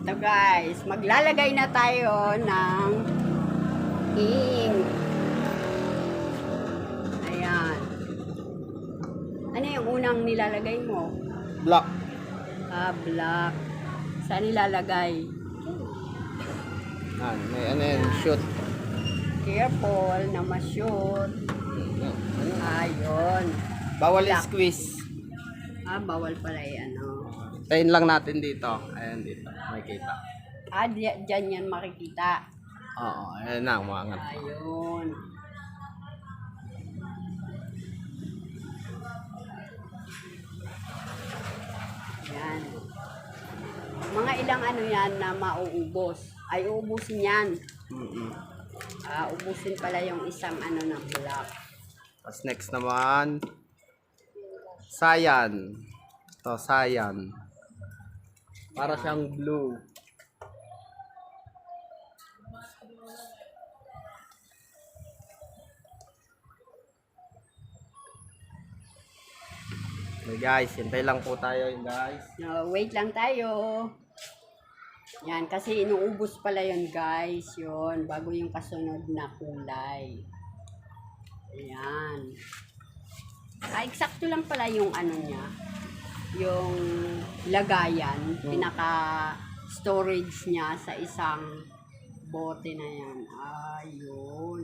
Ito guys, maglalagay na tayo ng ink. Ayan. Ano yung unang nilalagay mo? Black. Ah, black. Saan nilalagay? Ah, may ano yan, shoot. Careful na ma-shoot. Ayun. Bawal Black. squeeze. Ah, bawal pala yan, ano. Tayin lang natin dito. Ayan dito. Makikita. Ah, di- dyan yan makikita. Oo, ayan na, umangat. Ayun. Yan. Mga ilang ano yan na mauubos. Ay, uubusin yan. Mm-mm. Ah, ubusin pala yung isang ano na black. Tapos next naman, Sayan. Ito, Sayan. Para siyang blue. Okay guys, hintay lang po tayo guys. No, wait lang tayo. Yan, kasi inuubos pala yun guys. Yun, bago yung kasunod na kulay. Ayan. Ah, eksakto lang pala yung ano niya. Yung lagayan. Pinaka storage niya sa isang bote na yan. Ayun.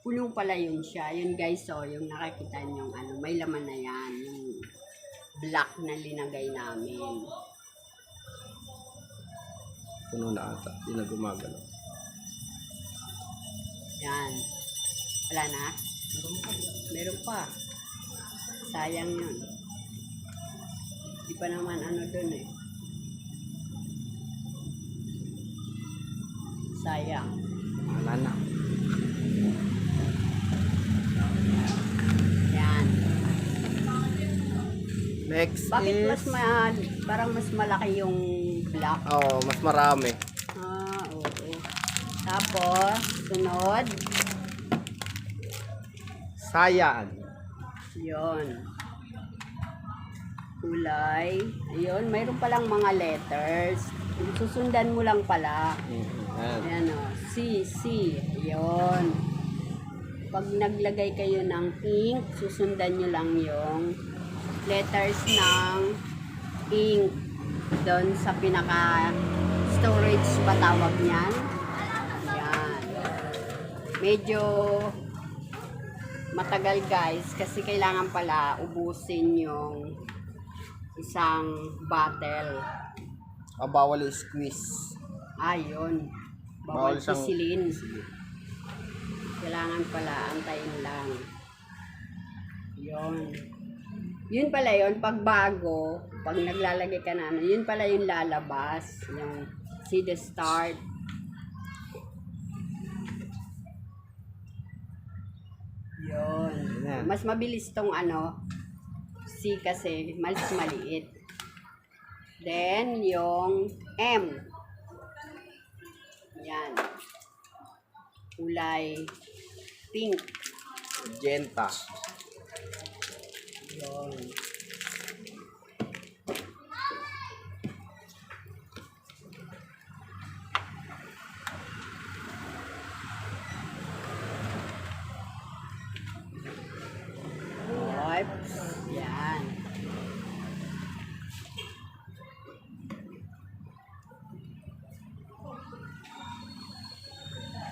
Puno pala yun siya. Yun guys, oh, yung nakikita nyo, ano, may laman na yan. Yung black na linagay namin. Puno na ata. Hindi na gumagalaw. Yan. Wala na? Meron pa. Sayang yun. Di pa naman ano dun eh. Sayang. Wala na. Yan. Next Bakit is... mas ma parang mas malaki yung black? Oo, mas marami. Ah, oo. Tapos, sunod. Sayan. Yon. Kulay. Ayun, mayroon palang mga letters. Susundan mo lang pala. Mm, Ayan. Ayan o. C, C. Ayun. Pag naglagay kayo ng ink, susundan nyo lang yung letters ng ink doon sa pinaka storage ba tawag niyan? Ayan. Medyo matagal guys kasi kailangan pala ubusin yung isang bottle. Ah, bawal squeeze. Ayun. Bawal Bawal siyang- pisilin. Kailangan pala antayin lang. Yun. Yun pala yun, pag bago, pag naglalagay ka na, ano, yun pala yung lalabas. Yung see the start. Yun. Mas mabilis tong ano, C kasi mas maliit. Then, yung M. Yan. Kulay pink. Genta. Yun. Oops. Yan.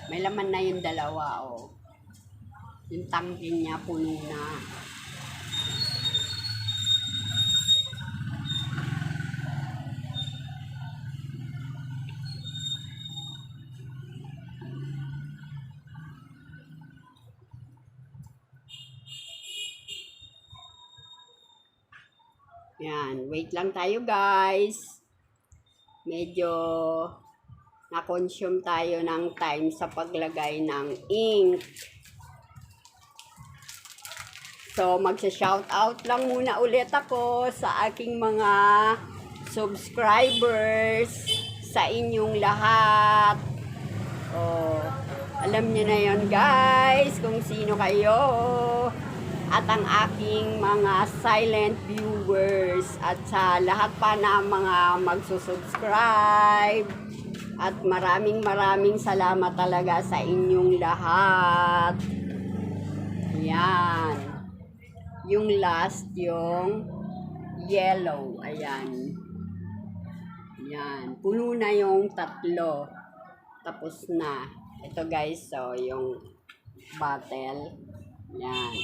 May laman na yung dalawa, oh. Yung tangke niya puno na. Yan, wait lang tayo guys. Medyo na-consume tayo ng time sa paglagay ng ink. So, magsha-shoutout lang muna ulit ako sa aking mga subscribers, sa inyong lahat. Oh, alam niyo na yon guys, kung sino kayo. at ang aking mga silent viewers at sa lahat pa na mga magsusubscribe at maraming maraming salamat talaga sa inyong lahat. Yan. Yung last, yung yellow. Ayan. Yan. Puno na yung tatlo. Tapos na. Ito guys, so yung bottle. Yan.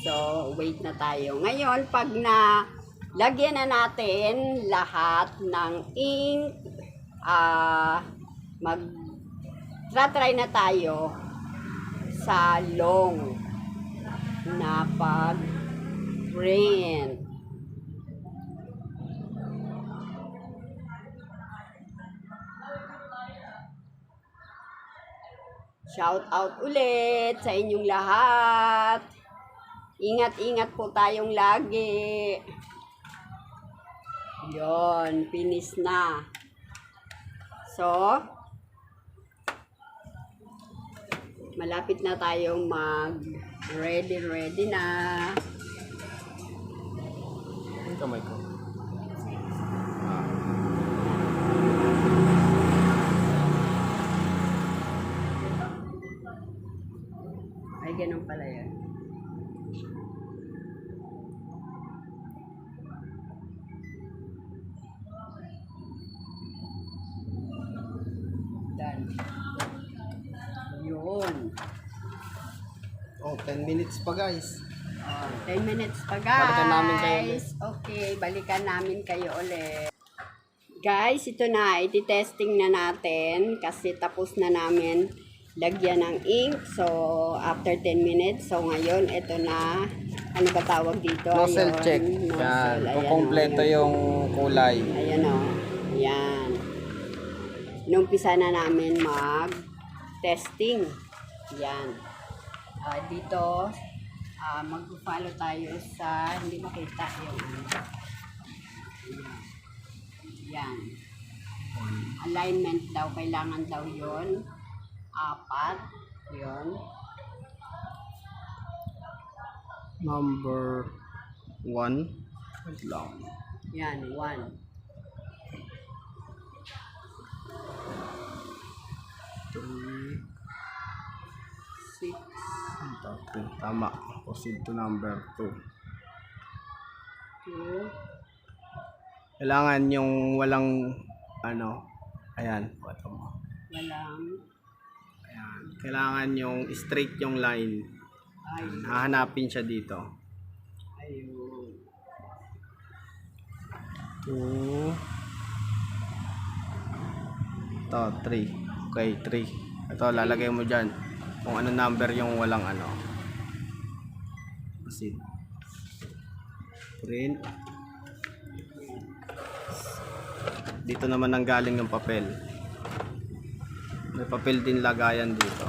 So, wait na tayo. Ngayon, pag na lagyan na natin lahat ng ink, ah, mag try na tayo sa long na pag print. Shout out ulit sa inyong lahat. Ingat-ingat po tayong lagi. Yon, finish na. So, malapit na tayong mag ready ready na. Yung kamay ko. Ay, ganun pala yun. Done. Yun. Oh, 10 minutes pa guys. Oh, 10 minutes pa guys. Balikan namin kayo ulit. Okay, balikan namin kayo ulit. Guys, ito na. Iti-testing na natin kasi tapos na namin lagyan ng ink. So, after 10 minutes. So, ngayon, ito na. Ano ba tawag dito? Nozzle Ayun, check. nozzle. Yan. Kung oh, kompleto yung kulay. Ayan o. Yan. Numpisa na namin mag-testing. Yan. Ah, dito, ah, mag-follow tayo sa, hindi makita yung ano. Yan. Alignment daw, kailangan daw yon Apat. Yon. Number 1. Wait lang. Yan, one. Three. Six. Ito, two. Tama. Proceed to number 2. Two. Kailangan yung walang ano. Ayan. Ito mo. Walang. Ayan. Kailangan yung straight yung line. Ay, Hahanapin siya dito. ayun. 2. Ito, 3. Okay, 3. Ito, lalagay mo dyan. Kung ano number yung walang ano. Proceed. Print. Dito naman ang galing yung papel. May papel din lagayan dito.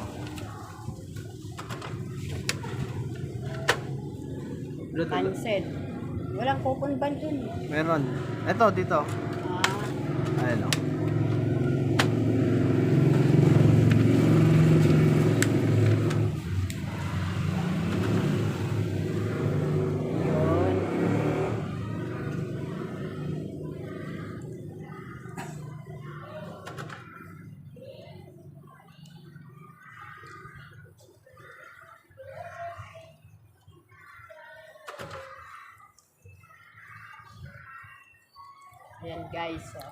Dito, Cancel. Walang coupon ban dun. Meron. Ito, dito. Ah, Ayan o. yun. Ayan guys. Oh.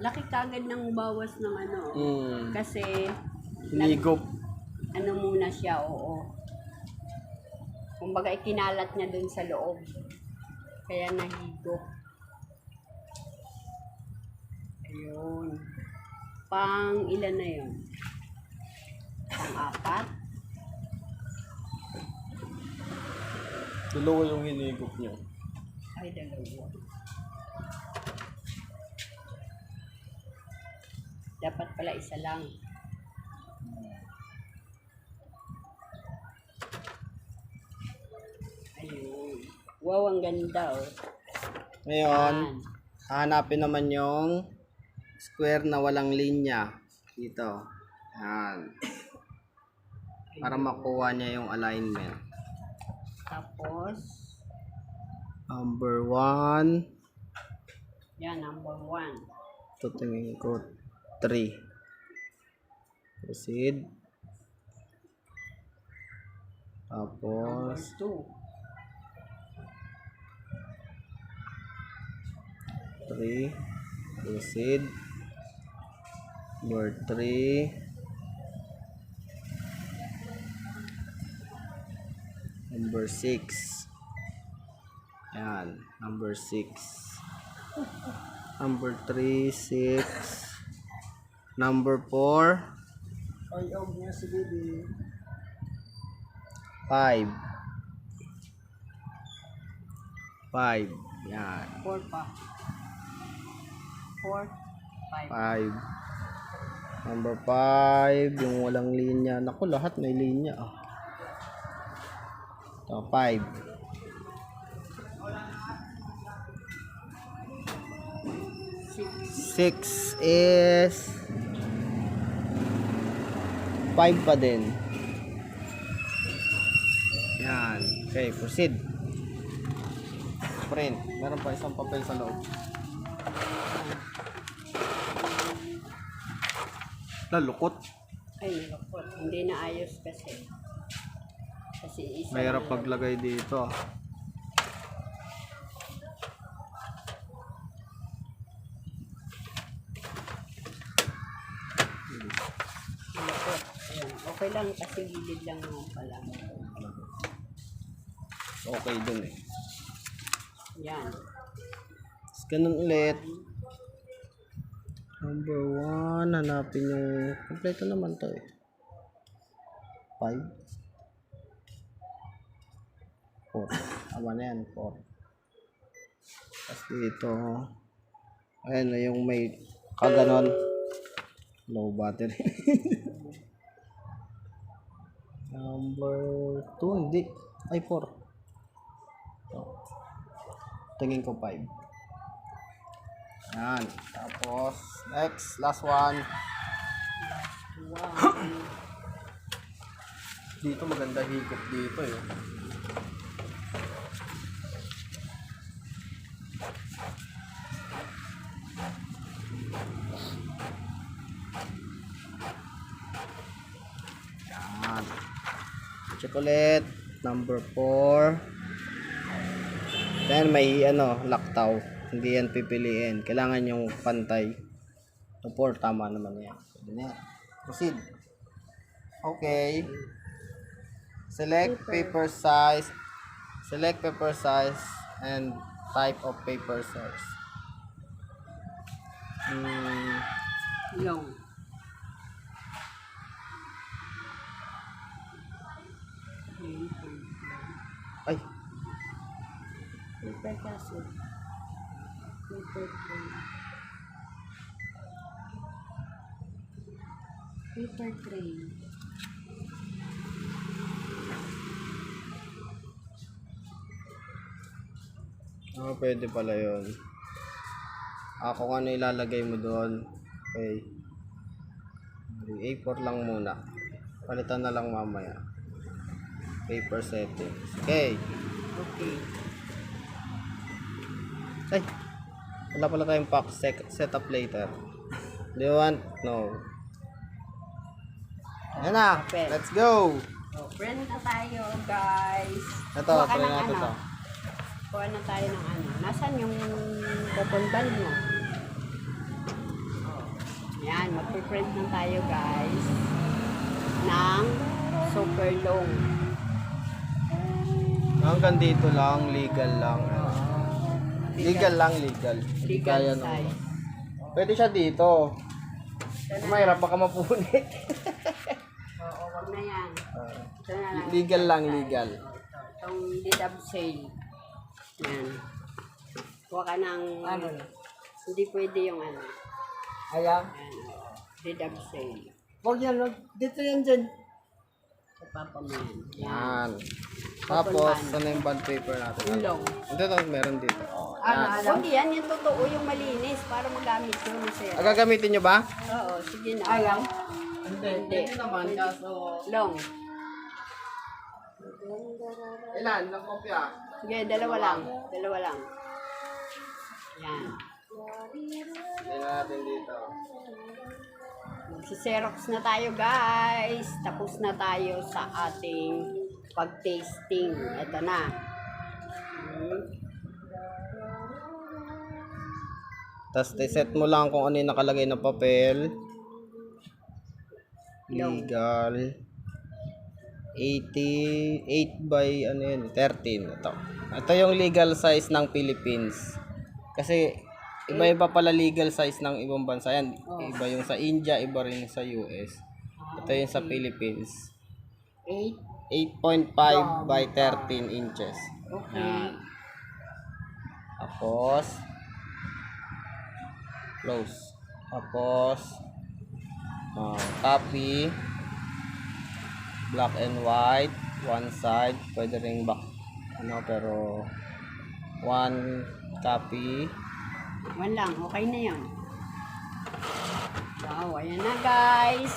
Laki kagad ng bawas ng ano. oh. Mm. Kasi Hinigop. ano muna siya, oo. Kumbaga ikinalat niya dun sa loob. Kaya nahigop. Ayun. Pang ilan na yun? Pang apat? Dalawa yung hinigop niyo. Ay, dalawa. Dapat pala isa lang. Ayun. Wow, ang ganda oh. Ngayon, Yan. hanapin naman yung square na walang linya. Dito. Yan. Para makuha niya yung alignment. Tapos, Number 1. yan, number one. Tutingin ko 3. Proceed. Tapos, two. 3. Proceed. Number 3. Number 6. Yan. Number 6. Number 3, 6. Number 4. Ayaw niya si Bibi. 5. 5. Yan. Four pa. Four, five. 5. Number 5. Yung walang linya. Naku, lahat may linya. Ah. Ito, 5. Six. 6 is 5 pa din. Yan. Okay, proceed. Print. Meron pa isang papel sa loob. Lalukot. Ay, nalukot. Hindi na ayos kasi. Kasi isa Mahirap lang. maglagay dito. ah. Okay lang kasi gilid lang naman pala. Okay dun eh. Yan. Tapos ganun ulit. Number 1, hanapin yung... Kompleto naman to eh. 5. 4. Tama na yan, 4. Tapos dito. Ayan na yung may kaganon. Low battery. Number 2, hindi. Ay, 4. Oh. Tingin ko 5. Yan. Tapos, next, last one. Wow. Dito maganda higop dito eh. Yan. Chocolate number 4. Then may ano, laktaw. Hindi yan pipiliin. Kailangan yung pantay. Ito 4 tama naman yan. Pwede na yan. Proceed. Okay. Select paper size. Select paper size and type of paper size. Hmm, Long. Ay, Paper kasi. Paper tray. Paper tray. ah, pwede pala yun. Ah, kung ano ilalagay mo doon. Okay. A4 lang muna. Palitan na lang mamaya. Paper settings. Okay. Okay. Ay, wala pala tayong pack set, set up later. Do you want? No. Ayan na. Let's go. So, print na tayo, guys. Ito, Kuha try natin ano. to. Kuha na tayo ng ano. Nasaan yung pupundan mo? Oh. Yan, magpiprint na tayo, guys. Ng super long. Hanggang dito lang, legal lang. Legal lang, legal. Legal Kaya naman. size. Pwede siya dito. Mahirap baka mapunit. Oo, wag na yan. Ito na lang. legal lang, legal. Ito, Itong deed of sale. Yan. Kuha ka ng... Ano? Hindi pwede yung ano. Ayaw. Yan, of sale. Huwag yan. wag. Dito yan dyan. Ipapamayan. Yan. Tapos, ano yung bond paper natin? Ulong. Ito, ito, meron dito. Oh, Ano, yan. ano? Hindi yan, yung totoo, yung malinis para magamit yun, sir. Ah, gagamitin nyo ba? Oo, sige na. Ayaw. Hindi, Hindi. naman. Kaso, Long. Ilan? Ilang kopya? Sige, dalawa lang. Dalawa lang. Yan. Tingnan natin dito. Magsi-xerox na tayo guys. Tapos na tayo sa ating pag-tasting. Ito na. Hmm. Tapos set mo lang kung ano yung nakalagay na papel. Legal. 88 by ano yun, 13. Ito. Ito yung legal size ng Philippines. Kasi iba-iba pala legal size ng ibang bansa. Yan, Oh. iba yung sa India, iba rin sa US. Ito yung sa Philippines. 8. 8.5 by 13 inches. Okay. Tapos, close. Tapos, ah, copy, black and white, one side, pwede ring back, ano, pero, one copy, One lang. Okay na yan. Wow, ayan na guys.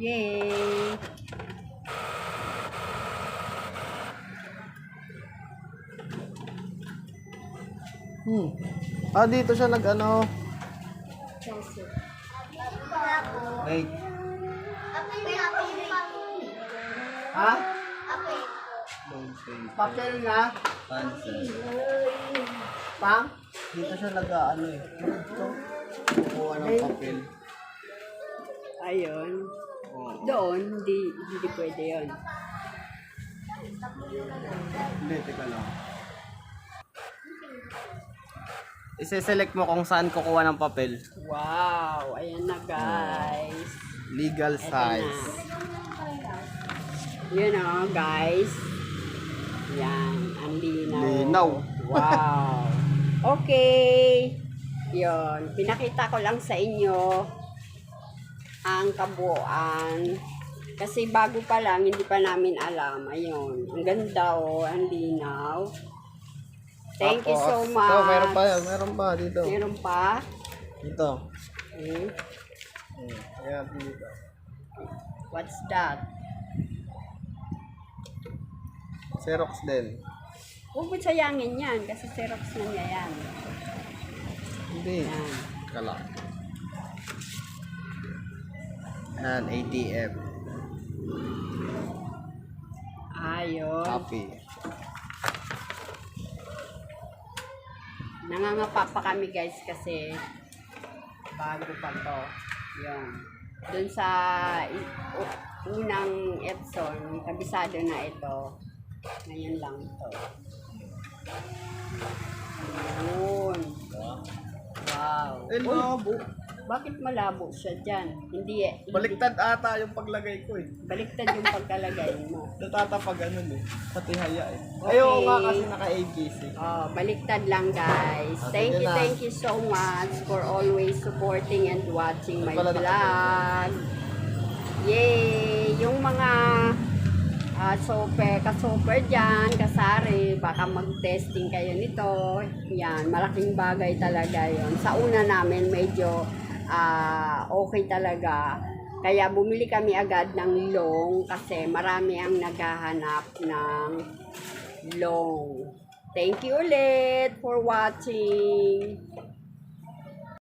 Yay! hmm. Ah, dito siya nag, ano, wait, Ha? Papel na? Cancel. Pang? Dito siya nag, ano eh, dito, kukuha ng papel. Ayun. Oh. Doon, hindi, hindi pwede yon. Hindi, teka lang. Ise-select mo kung saan kukuha ng papel. Wow, ayan na guys. Legal Eto size. na. Yun o, guys. Yan, linaw. Linaw. Wow. Okay. Yun, pinakita ko lang sa inyo ang kabuuan. Kasi bago pa lang, hindi pa namin alam. Ayun, ang ganda o, ang linaw. Thank you so much. Ito, meron pa yan. Meron pa dito. Meron pa. Dito. Hmm. Hmm. Ayan, dito. What's that? Xerox din. Huwag mo sayangin yan kasi Xerox na niya yan. Hindi. Yan. Kala. Yan, ATF. Ayun. Copy. Nangangapa pa kami guys kasi bago pa to. Yun. Doon sa unang Epson, kabisado na ito. Ngayon lang to. Yun. Wow. Eh, Uy, labo. bakit malabo siya dyan? Hindi eh. hindi- Baliktad ata yung paglagay ko eh. Baliktad yung pagkalagay mo. Natatapag ano eh. Pati haya eh. Okay. Ayoko nga kasi naka-AGC. Oh, baliktad lang guys. Ah, Thank sige you, na. thank you so much for always supporting and watching my Wala na vlog. Yay! Yung mga ah, super, ka-super dyan, kasari, baka mag-testing kayo nito. Yan, malaking bagay talaga yon Sa una namin, medyo ah, okay talaga. Kaya bumili kami agad ng long kasi marami ang naghahanap ng long. Thank you ulit for watching.